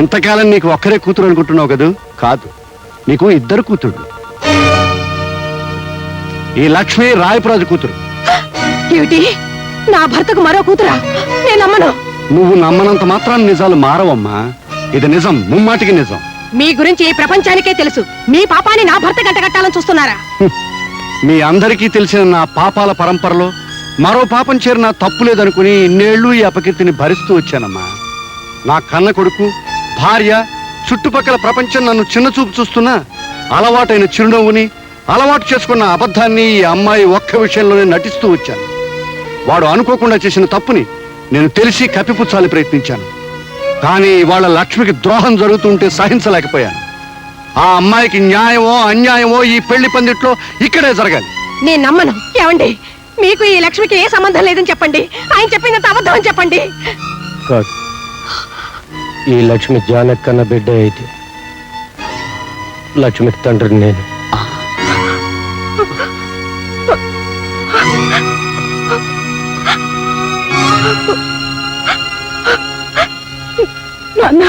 ఇంతకాలం నీకు ఒక్కరే కూతురు అనుకుంటున్నావు కదూ? కాదు. నీకు ఇద్దరు కూతురు ఈ లక్ష్మి రాయపురాజు కూతురు. ఏమిటి? నా భర్తకు మరో కూతురా? నేను నమ్మను. నువ్వు నమ్మనంత మాత్రాన్ని నిజాలు మారవమ్మా. ఇది నిజం ముమ్మాటికి నిజం. మీ గురించి ఈ ప్రపంచానికే తెలుసు. మీ పాపాన్ని నా భర్త గంట కట్టాలని చూస్తున్నారా? మీ అందరికీ తెలిసిన నా పాపాల పరంపరలో మరో పాపం చేరిన తప్పు లేదనుకుని ఇన్నేళ్ళు ఈ అపకీర్తిని భరిస్తూ వచ్చానమ్మా. నా కన్న కొడుకు భార్య చుట్టుపక్కల ప్రపంచం నన్ను చిన్న చూపు చూస్తున్నా అలవాటైన చిరునవ్వుని అలవాటు చేసుకున్న అబద్ధాన్ని ఈ అమ్మాయి ఒక్క విషయంలోనే నటిస్తూ వచ్చాను. వాడు అనుకోకుండా చేసిన తప్పుని నేను తెలిసి కప్పిపుచ్చాలని ప్రయత్నించాను. కానీ వాళ్ళ లక్ష్మికి ద్రోహం జరుగుతుంటే సహించలేకపోయాను. ఆ అమ్మాయికి న్యాయమో అన్యాయమో ఈ పెళ్ళి పందిట్లో ఇక్కడే జరగాలి. నేను నమ్మను. ఏమండి? మీకు ఈ లక్ష్మికి ఏ సంబంధం లేదని చెప్పండి. ఆయన చెప్పిందంత అబద్ధం అని చెప్పండి. కాదు. ఈ లక్ష్మి జానక్కన్న బిడ్డ అయితే. లక్ష్మికి తండ్రిని నేను. నాన్న.